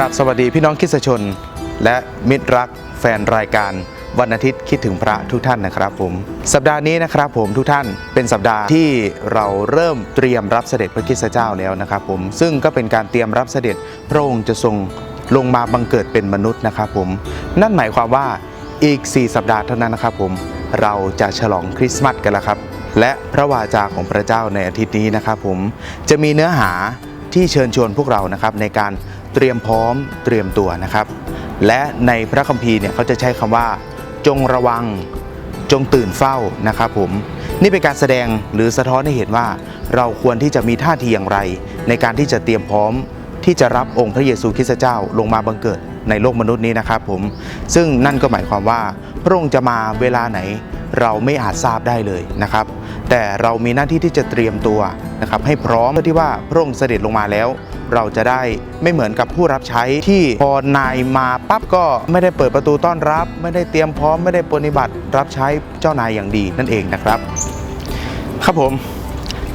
ราบสวัสดีพี่น้องคิสชน และมิตรรักแฟนรายการวันอาทิตย์คิดถึงพระทุกท่านนะครับผม สัปดาห์นี้นะครับผมทุกท่านเป็นสัปดาห์ที่เราเริ่มเตรียมรับเสด็จพระคริสตเจ้าแล้วนะครับผมซึ่งก็เป็นการเตรียมรับเสด็จพระองค์จะทรงลงมาบังเกิดเป็นมนุษย์นะครับผมนั่นหมายความว่าอีก 4 สัปดาห์เท่านั้นนะครับผมเราจะฉลองคริสต์มาสกันแล้วครับ และพระวาจาของพระเจ้าในอาทิตย์นี้นะครับผมจะมีเนื้อหาที่เชิญชวนพวกเรานะครับในการ เตรียมพร้อมเตรียมตัวนะครับ และในพระคัมภีร์เนี่ยเขาจะใช้คำว่า จงระวังจงตื่นเฝ้านะครับผมนี่เป็นการแสดงหรือสะท้อนให้เห็นว่า เราควรที่จะมีท่าทีอย่างไร ในการที่จะเตรียมพร้อมที่จะรับองค์พระเยซูคริสต์เจ้าลงมาบังเกิดในโลกมนุษย์นี้นะครับผมซึ่งนั่นก็หมายความว่า พระองค์จะมาเวลาไหนเราไม่อาจทราบได้เลยนะครับ แต่เรามีหน้าที่ที่จะเตรียมตัวนะครับให้พร้อมเพื่อที่ว่าพระองค์เสด็จลงมาแล้ว เราจะได้ไม่เหมือนกับผู้รับใช้ที่พอนายมาปั๊บก็ไม่ได้เปิดประตูต้อนรับ ไม่ได้เตรียมพร้อมไม่ได้ปฏิบัติรับใช้เจ้านายอย่างดีนั่นเองนะครับ ครับผม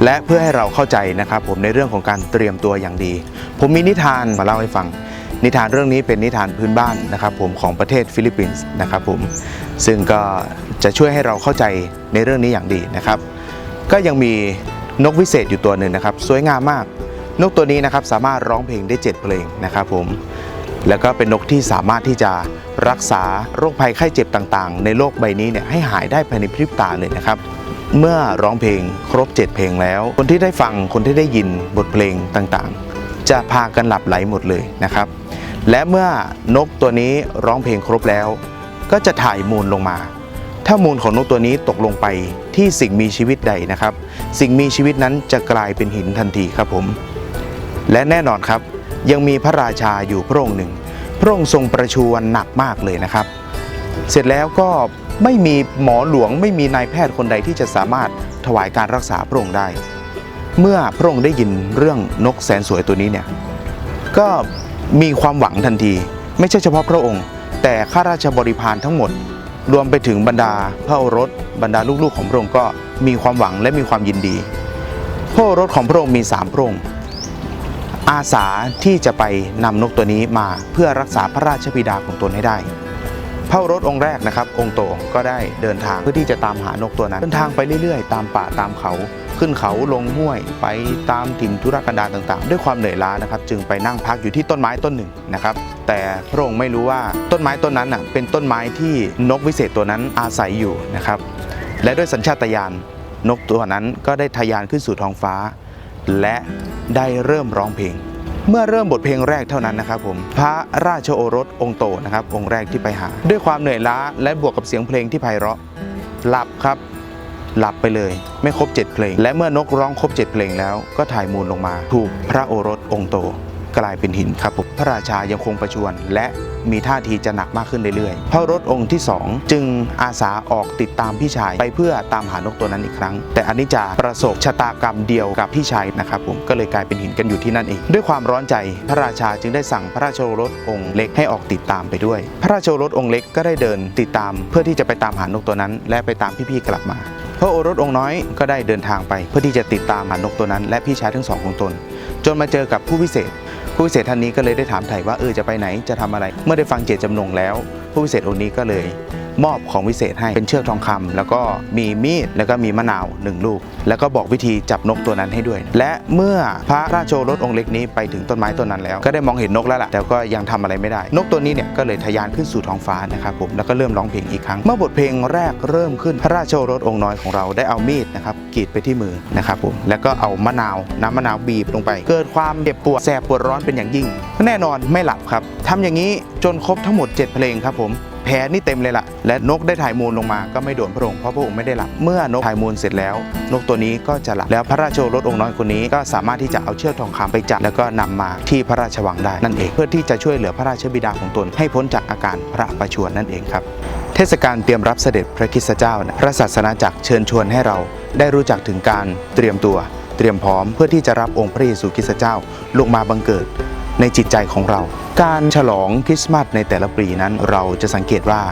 และเพื่อให้เราเข้าใจนะครับ ผมในเรื่องของการเตรียมตัวอย่างดี ผมมีนิทานมาเล่าให้ฟัง นิทานเรื่องนี้เป็นนิทานพื้นบ้านนะครับ ผมของประเทศฟิลิปปินส์นะครับผมซึ่งก็จะช่วยให้เราเข้าใจในเรื่องนี้อย่างดีนะครับ ก็ยังมีนกวิเศษอยู่ตัวหนึ่งนะครับ สวยงามมาก นกตัวนี้นะครับสามารถร้องเพลงได้ 7 เพลงนะครับผมแล้วก็เป็นนกที่สามารถที่จะรักษาโรคภัยไข้เจ็บต่างๆ ในโลกใบนี้เนี่ยให้หายได้ภายในพริบตาเลยนะครับเมื่อร้องเพลงครบ 7 เพลงแล้ว คนที่ได้ฟังคนที่ได้ยินบทเพลงต่างๆ จะพากันหลับไหลหมดเลยนะครับ และเมื่อนกตัวนี้ร้องเพลงครบแล้ว ก็จะถ่ายมูลลงมา ถ้ามูลของนกตัวนี้ตกลงไปที่สิ่งมีชีวิตใดนะครับ สิ่งมีชีวิตนั้นจะกลายเป็นหินทันทีครับผม และแน่นอนครับ ยังมีพระราชาอยู่พระองค์หนึ่ง พระองค์ทรงประชวรหนักมากเลยนะครับ เสร็จแล้วก็ไม่มีหมอหลวงไม่มีนายแพทย์คนใดที่จะสามารถถวายการรักษาพระองค์ได้ เมื่อพระองค์ได้ยินเรื่องนกแสนสวยตัวนี้เนี่ยก็มีความหวังทันที ไม่ใช่เฉพาะพระองค์ แต่ข้าราชบริพารทั้งหมด รวมไปถึงบรรดาพระโอรส บรรดาลูกๆของพระองค์ก็มีความหวังและมีความยินดี พระโอรสของพระองค์มีสามพระองค์ อาสาที่จะไปนำนกตัวนี้มาเพื่อรักษาพระราชบิดาของตนให้ได้พระโอรสองค์แรกนะครับ องค์โตก็ได้เดินทางเพื่อที่จะตามหานกตัวนั้น เดินทางไปเรื่อยๆ ตามป่าตามเขา ขึ้นเขาลงห้วย ไปตามถิ่นธุรกันดารต่างๆ ด้วยความเหนื่อยล้านะครับ จึงไปนั่งพักอยู่ที่ต้นไม้ต้นหนึ่งนะครับ แต่พระองค์ไม่รู้ว่าต้นไม้ต้นนั้นน่ะเป็นต้นไม้ที่นกวิเศษตัวนั้นอาศัยอยู่นะครับ และด้วยสัญชาตญาณนกตัวนั้นก็ได้ทะยานขึ้นสู่ท้องฟ้า และได้เริ่มร้องเพลง เมื่อเริ่มบทเพลงแรกเท่านั้นนะครับผมพระราชโอรสองค์โตนะครับองค์แรกที่ไปหา ด้วยความเหนื่อยล้าและบวกกับเสียงเพลงที่ไพเราะหลับครับหลับไปเลยไม่ครบ 7 เพลง และเมื่อนกร้องครบ 7 เพลงแล้วก็ถ่ายมูลลงมา ถูกพระโอรสองค์โต กลายเป็นหินครับผมพระราชายังคงประชวรและมีท่าทีจะหนักมากขึ้นเรื่อยๆพระโอรสองค์ที่ 2 จึงอาสาออกติดตามพี่ชายไปเพื่อตามหานกตัวนั้นอีกครั้ง แต่อันนี้จะประสบชะตากรรมเดียวกับพี่ชายนะครับผมก็เลยกลายเป็นหินกันอยู่ที่นั่นเอง ด้วยความร้อนใจพระราชาจึงได้สั่งพระราชโอรสองค์เล็กให้ออกติดตามไปด้วย พระราชโอรสองค์เล็กก็ได้เดินติดตาม เพื่อที่จะไปตามหานกตัวนั้น และไปตามพี่ๆกลับมาพระโอรสองค์น้อยก็ได้เดินทางไป เพื่อที่จะติดตามหานกตัวนั้น และพี่ชายทั้งสองของตน จนมาเจอกับผู้พิเศษ ผู้พิเศษท่านนี้ก็เลยได้ถามไถ่ว่าเออจะไปไหนจะทำอะไร เมื่อได้ฟังเจตจำนงแล้ว ผู้พิเศษองค์นี้ก็เลย มอบของวิเศษให้เป็นเชือกทองคำแล้วก็มีมีดแล้วก็มีมะนาวหนึ่งลูก แล้วก็บอกวิธีจับนกตัวนั้นให้ด้วย และเมื่อพระราชโอรสองค์เล็กนี้ไปถึงต้นไม้ต้นนั้นแล้ว ก็ได้มองเห็นนกแล้วล่ะแต่ก็ยังทำอะไรไม่ได้ นกตัวนี้เนี่ยก็เลยทะยานขึ้นสู่ท้องฟ้านะครับผมแล้วก็เริ่มร้องเพลงอีกครั้ง เมื่อบทเพลงแรกเริ่มขึ้นพระราชโอรสองค์น้อยของเราได้เอามีดนะครับกรีดไปที่มือนะครับผมแล้วก็เอามะนาวน้ำมะนาวบีบลงไป เกิดความเจ็บปวดแสบปวดร้อนเป็นอย่างยิ่ง แน่นอนไม่หลับครับทำอย่างนี้จนครบทั้งหมด 7 เพลงครับผม แผลนี่เต็มเลยล่ะ และนกได้ถ่ายมูลลงมาก็ไม่โดนพระองค์เพราะพระองค์ไม่ได้หลับ เมื่อนกถ่ายมูลเสร็จแล้ว นกตัวนี้ก็จะหลับ แล้วพระราชโอรสองค์น้อยคนนี้ก็สามารถที่จะเอาเชือกทองคำไปจับแล้วก็นำมาที่พระราชวังได้นั่นเอง เพื่อที่จะช่วยเหลือพระราชบิดาของตน ให้พ้นจากอาการพระประชวรนั่นเองครับเทศกาลเตรียมรับเสด็จพระคิสเจ้านะพระศาสนาจักรเชิญชวนให้เราได้รู้จักถึงการเตรียมตัว เตรียมพร้อมเพื่อที่จะรับองค์พระเยซูคริสต์เจ้าลงมาบังเกิด ในจิตใจของเรา การฉลองคริสต์มาสในแต่ละปีนั้นเราจะสังเกตว่า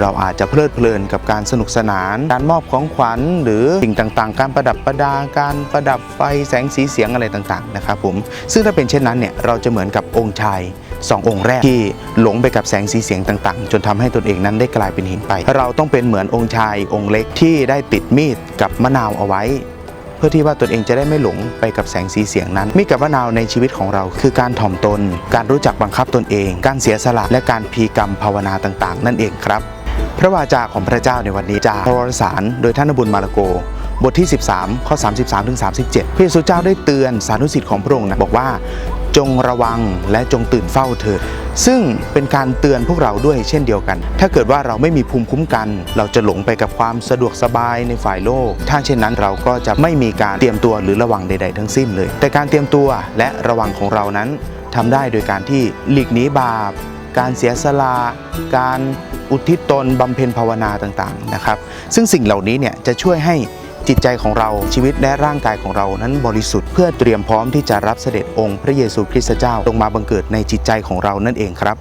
เราอาจจะเพลิดเพลินกับการสนุกสนาน การมอบของขวัญหรือสิ่งต่างๆ การประดับประดา การประดับไฟแสงสีเสียงอะไรต่างๆนะครับผมซึ่งถ้าเป็นเช่นนั้นเนี่ยเราจะเหมือนกับองค์ชายสององค์แรกที่หลงไปกับแสงสีเสียงต่างๆ จนทำให้ตนเองนั้นได้กลายเป็นหินไป เราต้องเป็นเหมือนองค์ชายองค์เล็กที่ได้ติดมีดกับมะนาวเอาไว้ เพื่อที่ว่าตนเองจะได้ไม่หลงไปกับแสงสีเสียงนั้นมิกับมะนาวในชีวิตของเรา คือการถ่อมตน การรู้จักบังคับตนเอง การเสียสละและการพีกรรมภาวนาต่างๆ นั่นเองครับ พระวาจาของพระเจ้าในวันนี้จากพระวรสาร โดยท่านบุญมาลโก บทที่ 13 ข้อ 33ถึง37 พระเยซูเจ้าได้เตือนสานุสิทธิ์ของพระองค์นะบอกว่า จงระวังและจงตื่นเฝ้าเถิดซึ่งเป็นการเตือนพวกเราด้วยเช่นเดียวกัน ถ้าเกิดว่าเราไม่มีภูมิคุ้มกัน เราจะหลงไปกับความสะดวกสบายในฝ่ายโลก ถ้าเช่นนั้นเราก็จะไม่มีการเตรียมตัวหรือระวังใด ๆ ทั้งสิ้นเลย แต่การเตรียมตัวและระวังของเรานั้นทำได้โดยการที่หลีกหนีบาป การเสียสละการอุทิศตนบำเพ็ญภาวนาต่างๆนะครับ ซึ่งสิ่งเหล่านี้เนี่ยจะช่วยให้ จิตใจของเราชีวิตและร่างกายของเรานั้นบริสุทธิ์เพื่อเตรียมพร้อมที่จะรับเสด็จองค์พระเยซูคริสต์เจ้าลงมาบังเกิดในจิตใจของเรานั่นเองครับ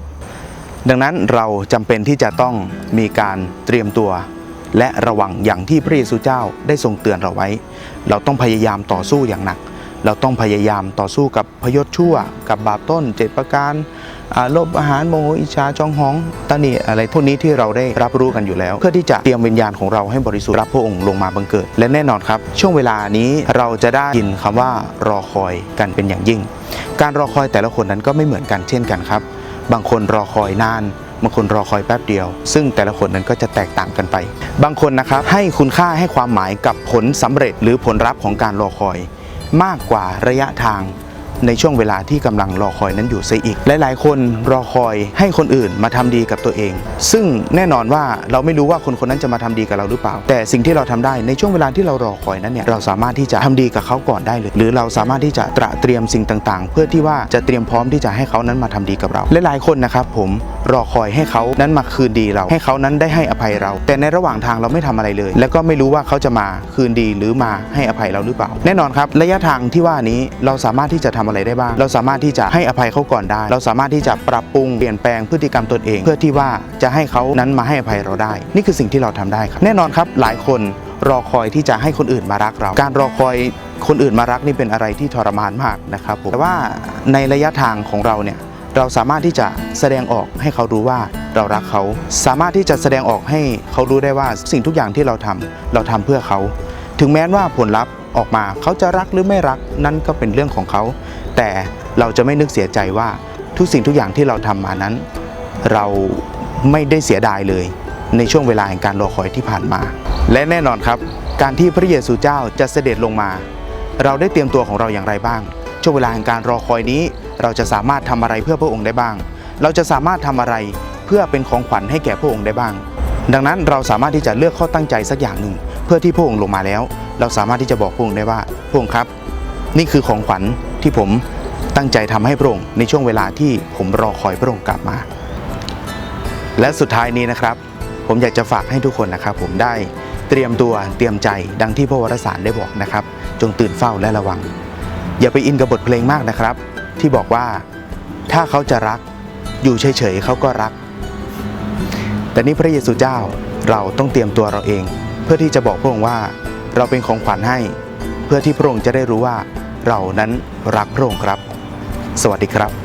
ดังนั้นเราจำเป็นที่จะต้องมีการเตรียมตัว และระวังอย่างที่พระเยซูเจ้าได้ทรงเตือนเราไว้ เราต้องพยายามต่อสู้อย่างหนัก เราต้องพยายามต่อสู้กับพยศชั่ว กับบาปต้นเจ็ดประการโลภอาหารโมโหอิจฉาจองหองตานีอะไรพวกนี้ที่เราได้รับรู้กันอยู่แล้ว เพื่อที่จะเตรียมวิญญาณของเราให้บริสุทธิ์รับพระองค์ลงมาบังเกิด และแน่นอนครับ ช่วงเวลานี้เราจะได้ยินคำว่ารอคอยกันเป็นอย่างยิ่ง การรอคอยแต่ละคนนั้นก็ไม่เหมือนกันเช่นกันครับ บางคนรอคอยนานบางคนรอคอยแป๊บเดียว ซึ่งแต่ละคนนั้นก็จะแตกต่างกันไป บางคนนะครับให้คุณค่าให้ความหมายกับผลสำเร็จหรือผลลัพธ์ของการรอคอย มากกว่าระยะทาง ในช่วงเวลาที่กำลังรอคอยนั้นอยู่เสียอีก หลาย ๆ คนรอคอยให้คนอื่นมาทำดีกับตัวเอง ซึ่งแน่นอนว่าเราไม่รู้ว่าคนคนนั้นจะมาทำดีกับเราหรือเปล่า แต่สิ่งที่เราทำได้ในช่วงเวลาที่เรารอคอยนั้นเนี่ยเราสามารถที่จะทำดีกับเขาก่อนได้เลยหรือเราสามารถที่จะตระเตรียมสิ่งต่าง ๆ เพื่อที่ว่าจะเตรียมพร้อมที่จะให้เขานั้นมาทำดีกับเรา หลาย ๆ คนนะครับผมรอคอยให้เขานั้นมาคืนดีเรา ให้เขานั้นได้ให้อภัยเรา แต่ในระหว่างทางเราไม่ทำอะไรเลย แล้วก็ไม่รู้ว่าเขาจะมาคืนดีหรือมาให้อภัยเราหรือเปล่า แน่นอนครับ ระยะทางที่ว่านี้เราสามารถที่จะทำอะไรได้บ้าง เราสามารถที่จะให้อภัยเขาก่อนได้ เราสามารถที่จะปรับปรุงเปลี่ยนแปลงพฤติกรรมตนเอง เพื่อที่ว่าจะให้เขานั้นมาให้อภัยเราได้ นี่คือสิ่งที่เราทำได้ครับแน่นอนครับหลายคนรอคอยที่จะให้คนอื่นมารักเรา การรอคอยคนอื่นมารักนี่เป็นอะไรที่ทรมานมากนะครับผมแต่ว่าในระยะทางของเราเนี่ยเราสามารถที่จะแสดงออกให้เขารู้ว่าเรารักเขา สามารถที่จะแสดงออกให้เขารู้ได้ว่าสิ่งทุกอย่างที่เราทำเราทำเพื่อเขา ถึงแม้ว่าผลลัพธ์ออกมาเขาจะรักหรือไม่รักนั่นก็เป็นเรื่องของเขา แต่เราจะไม่นึกเสียใจว่าทุกสิ่งทุกอย่างที่เราทำมานั้น เราไม่ได้เสียดายเลย ในช่วงเวลาแห่งการรอคอยที่ผ่านมา และแน่นอนครับ การที่พระเยซูเจ้าจะเสด็จลงมา เราได้เตรียมตัวของเราอย่างไรบ้าง ช่วงเวลาแห่งการรอคอยนี้ เราจะสามารถทำอะไรเพื่อพระองค์ได้บ้าง เราจะสามารถทำอะไรเพื่อเป็นของขวัญให้แก่พระองค์ได้บ้าง ดังนั้นเราสามารถที่จะเลือกข้อตั้งใจสักอย่างหนึ่ง เพื่อที่พระองค์ลงมาแล้ว เราสามารถที่จะบอกพระองค์ได้ว่าพระองค์ครับ นี่คือของขวัญ ที่ผมตั้งใจทำให้พระองค์ในช่วงเวลาที่ผมรอคอยพระองค์กลับมา และสุดท้ายนี้นะครับ ผมอยากจะฝากให้ทุกคนนะครับ ผมได้เตรียมตัวเตรียมใจดังที่พระวรสารได้บอกนะครับ จงตื่นเฝ้าและระวัง อย่าไปอินกับบทเพลงมากนะครับ ที่บอกว่าถ้าเขาจะรักอยู่เฉยๆเขาก็รัก แต่นี่พระเยซูเจ้าเราต้องเตรียมตัวเราเอง เพื่อที่จะบอกพระองค์ว่า เราเป็นของขวัญให้ เพื่อที่พระองค์จะได้รู้ว่า เรานั้นรักพระองค์ครับ สวัสดีครับ